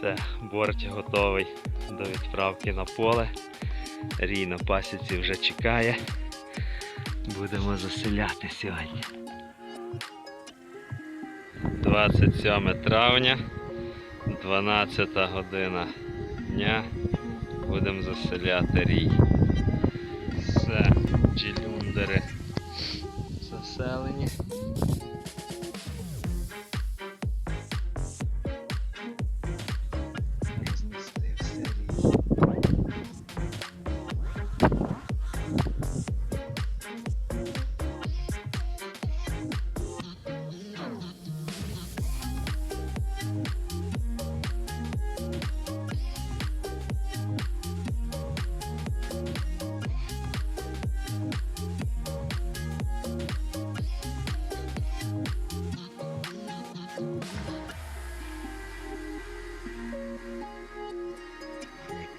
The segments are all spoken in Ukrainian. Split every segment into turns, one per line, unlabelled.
Все, борт готовий до відправки на поле. Рій на пасіці вже чекає. Будемо заселяти сьогодні. 27 травня, 12 година дня. Будемо заселяти рій. Все, джілюндери заселені.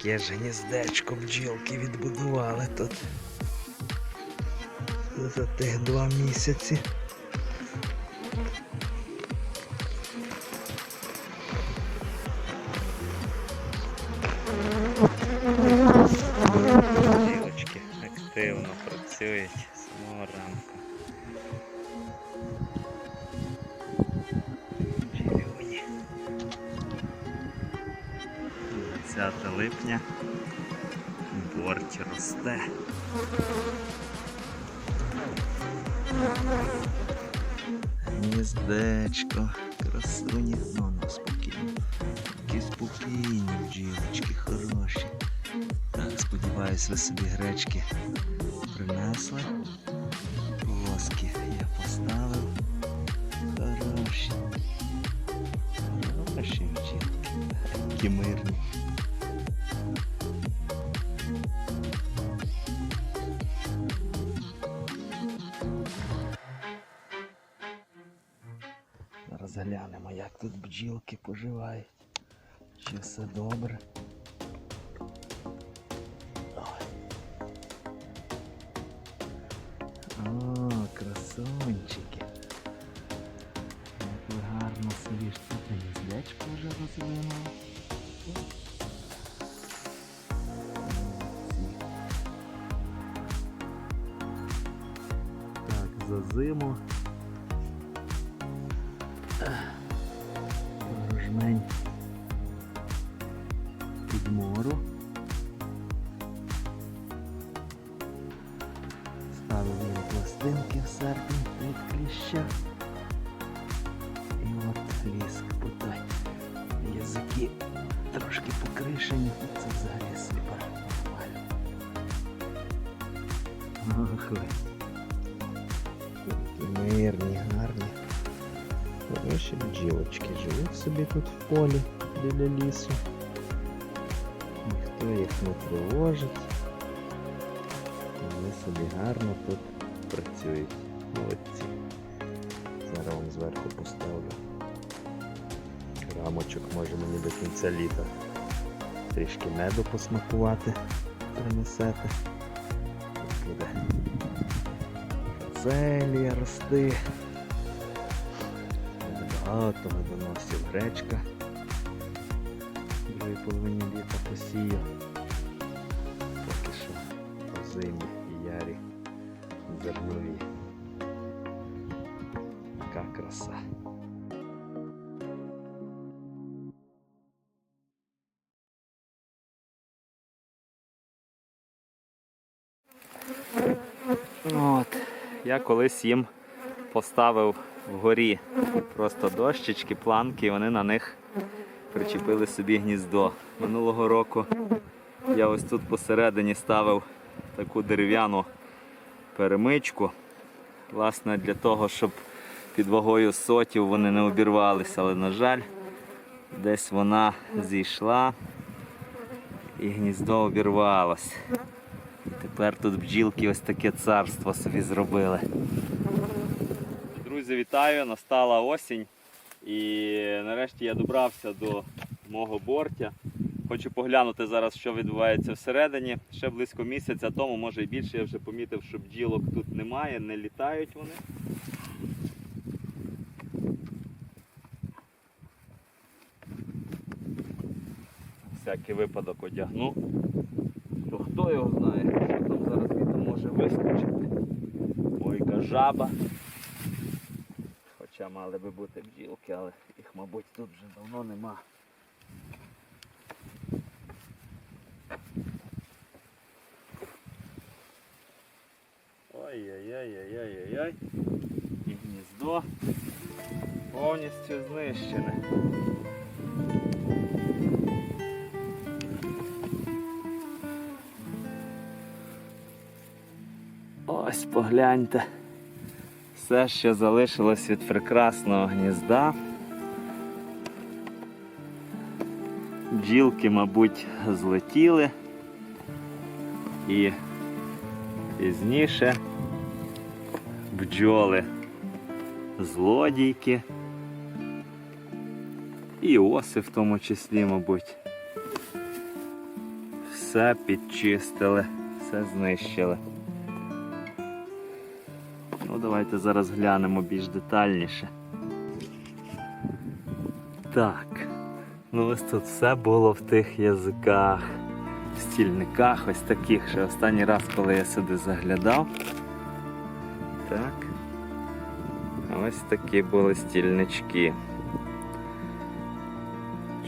Яке ж гніздечко бджілки відбудували тут. За тих два місяці. Бджілочки активно працюють з самого ранку. 20 липня. Борт росте. Гніздечко, красуні, ну, ну, спокійно. Такі спокійні бджілочки, хороші. Так, сподіваюсь, ви собі гречки принесли. Плоски я поставив. Хороші. Хороші бджілки. Такі мирні. Зараз глянемо, як тут бджілки поживають. Чи все добре. О, красунчики. Як ви гарно собі ж тут гніздечко вже розвинули. Так, за зиму Ставив їм пластинки в серпні від кліща. І от ліск потай. Язики трошки покришені, це взагалі супер нормально. Ох ви. Такі мирні, гарні. Хороші бджілочки живуть собі тут в полі біля лісу. Ніхто їх не тривожить. Вони собі гарно тут працюють. Молодці. Зараз вам зверху поставлю. Рамочок може мені до кінця літа. Трішки меду посмакувати принесете. Тут буде зелія рости. Багато медоносів гречка. В другій половині літа посію. Поки що озимі і ярі зернові. Така краса. От, я колись їм поставив вгорі просто дощечки, планки, і вони на них причепили собі гніздо. Минулого року я ось тут посередині ставив таку дерев'яну перемичку. Власне, для того, щоб під вагою сотів вони не обірвалися, але, на жаль, десь вона зійшла і гніздо обірвалось. Тепер тут бджілки ось таке царство собі зробили. Друзі, вітаю! Настала осінь. І нарешті я добрався до мого бортя. Хочу поглянути зараз, що відбувається всередині. Ще близько місяця тому, може і більше, я вже помітив, що бджілок тут немає, не літають вони. всякий випадок одягну. То хто його знає, що там зараз вітер може вискочити. Ой, яка жаба. Хоча мали би бути бджілки, але їх, мабуть, тут вже давно нема. І гніздо повністю знищене. Ось погляньте. Все, що залишилось від прекрасного гнізда. Бджілки, мабуть, злетіли. І пізніше бджоли злодійки. І оси в тому числі, мабуть. Все підчистили, все знищили. Ну, давайте зараз глянемо більш детальніше. Так. Ну ось тут все було в тих язиках, в стільниках ось таких, що останній раз, коли я сюди заглядав. Так. Ось такі були стільнички.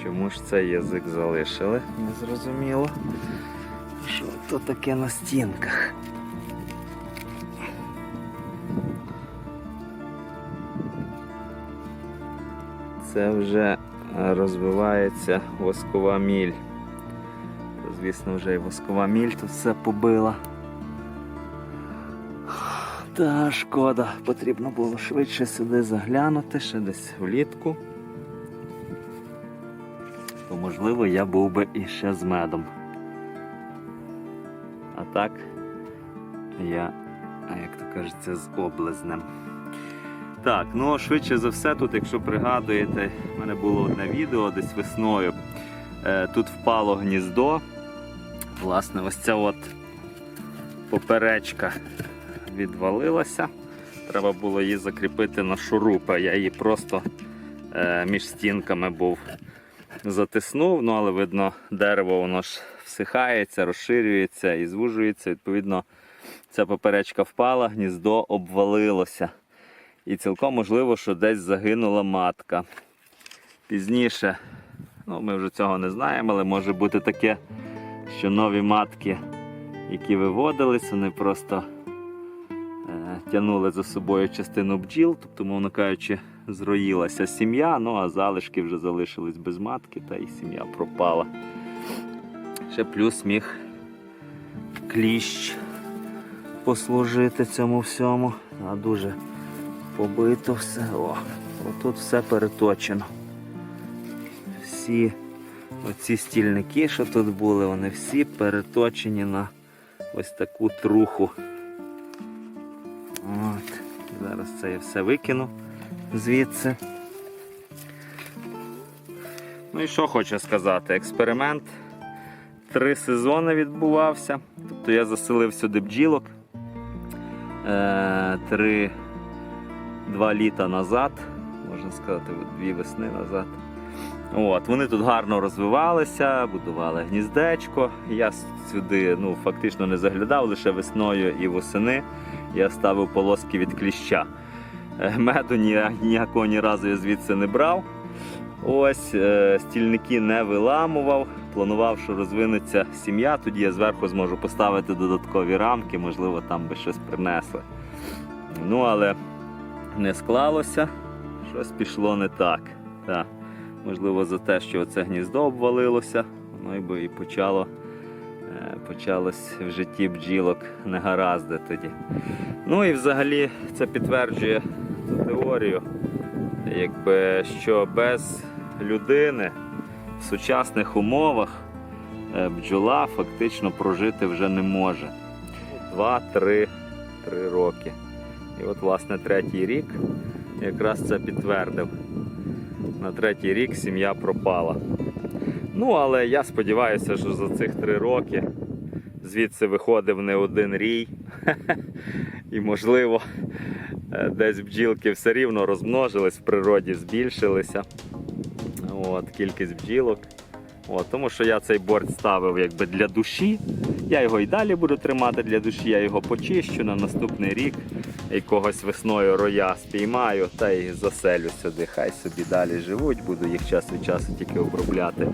Чому ж цей язик залишили? Незрозуміло. Що то таке на стінках? Це вже розвивається воскова міль. Звісно, вже і воскова міль тут все побила. Та шкода, потрібно було швидше сюди заглянути, ще десь влітку. То можливо я був би іще з медом. А так я, як то кажеться, з облизнем. Так, ну швидше за все, тут, якщо пригадуєте, в мене було одне відео десь весною. Е, тут впало гніздо. Власне, ось ця от поперечка відвалилася. Треба було її закріпити на шурупи. Я її просто е, між стінками був затиснув, ну але видно, дерево воно ж всихається, розширюється і звужується. Відповідно, ця поперечка впала, гніздо обвалилося. І цілком можливо, що десь загинула матка. Пізніше, ну ми вже цього не знаємо, але може бути таке, що нові матки, які виводились, вони просто тягнули за собою частину бджіл, тобто, мовно кажучи, зроїлася сім'я, ну а залишки вже залишились без матки, та і сім'я пропала. Ще плюс міг кліщ послужити цьому всьому. А дуже побито все. О, отут все переточено. Всі оці стільники, що тут були, вони всі переточені на ось таку труху. Зараз це я все викину звідси. Ну і що хочу сказати, експеримент три сезони відбувався. Тобто я заселив сюди бджілок. Е, три два літа назад, можна сказати, дві весни назад. От, Вони тут гарно розвивалися, будували гніздечко. Я сюди ну, фактично не заглядав, лише весною і восени я ставив полоски від кліща. Е, Меду ні- ніякого ні разу я звідси не брав. Ось е, стільники не виламував. Планував, що розвинеться сім'я, тоді я зверху зможу поставити додаткові рамки, можливо, там би щось принесли. Ну, але не склалося, щось пішло не так. Так. Можливо, за те, що це гніздо обвалилося, воно й би і почало, почалось в житті бджілок негаразди тоді. Ну і взагалі це підтверджує ту теорію, якби, що без людини в сучасних умовах е, бджола фактично прожити вже не може. Два-три три роки. І от, власне, третій рік якраз це підтвердив. На третій рік сім'я пропала. Ну, але я сподіваюся, що за цих три роки звідси виходив не один рій. І, можливо, е, десь бджілки все рівно розмножились, в природі збільшилися. От, кількість бджілок От, тому що я цей борт ставив якби для душі. Я його і далі буду тримати для душі, я його почищу на наступний рік. Якогось весною роя спіймаю та й заселю сюди. Хай собі далі живуть, буду їх час від часу тільки обробляти.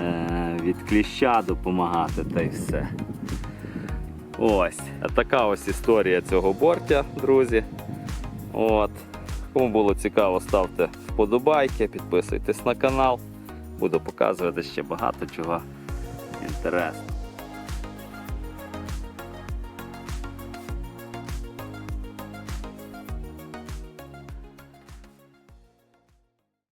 Е, від кліща допомагати та й все. Ось. Така ось історія цього бортя, друзі. От. Кому було цікаво, ставте вподобайки, підписуйтесь на канал. Буду показувати ще багато чого інтересного.